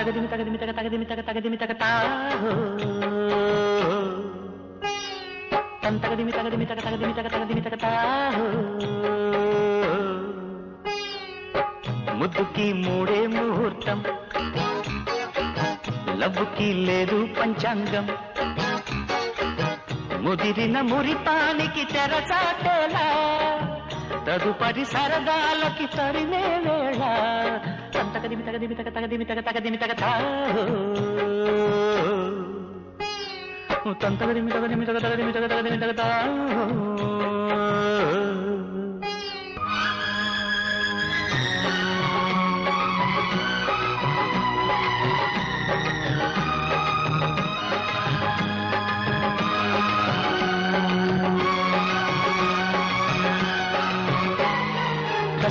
తగదిమి తగదిమి తగ తగదిమి తగ తగదిమి తగ తా తం తగదిమి తగదిమి తగ తగదిమి తగ తగదిమి తగ ముద్దుకి మూడే ముహూర్తం. లవ్వుకి లేదు పంచాంగం. ముదిరిన మురిపానికి తెరచాటేలా తదుపరి సరదాలకి తరిమే వేళ. తగదిమి తగదిమి తగ తగదిమి తగ తగదిమి తగ తా తంతగదిమి తగదిమి తగ తగదిమి తగ తగదిమి తగ తా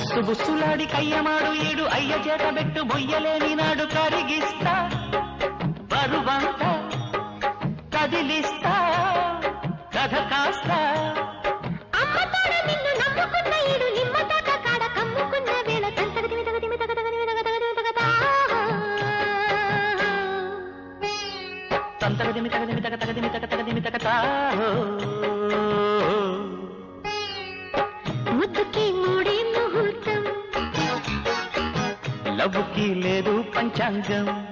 కస్సు బుస్సులాడి కయ్యమాడు ఈడు అయ్య చేత పెట్టు బొయ్యలేని నాడు కరిగిస్తా. బరువంత కదిలిస్తా. కథ కాస్త. తగదిమి తగదిమి తగ తగదిమి తగ తగదిమి తగ తా. లవ్వుకి లేదు పంచాంగం.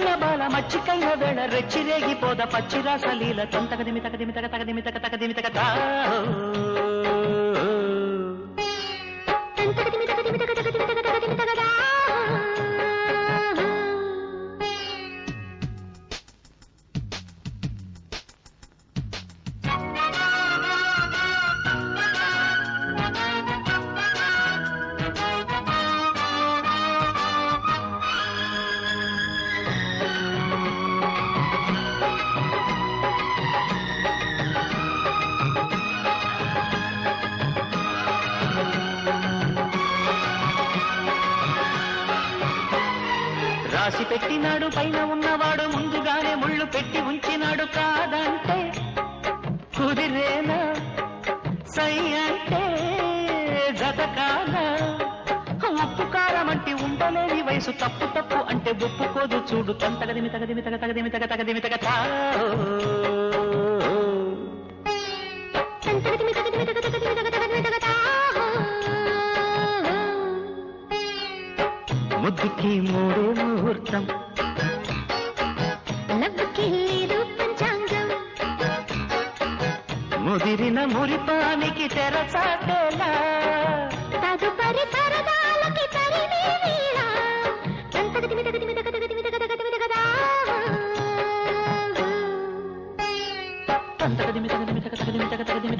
మెచ్చుకున్న బాల మచ్చికైన వేళ రెచ్చిరేగిపోద పచ్చిరాసలీల తంతగదిమి తగదిమి తగ తగదిమి తగ తగదిమి తగ తా. రాసి పెట్టినాడు పైన ఉన్నవాడు ముందుగానే ముళ్ళు పెట్టి ఉంచినాడు కాదంటే. కుదిరేనా? సై అంటే జత ఉప్పు కారం అంటే ఉండలేని వయసు తప్పు తప్పు అంటే ఒప్పుకోదు చూడు తగదిమి తగదిమి తగ తగదిమి తగ తగదిమి తగ తా. ముద్దుకి మూడో ముహూర్తం. ముదిరిన మురిపానికి తెరచాటేలా తదుపరి సరదాలకి తంతగదిమి తగదిమి తగ తగదిమి తగ తగదిమి తగదిమి తగ తగదిమి తగ తగదిమి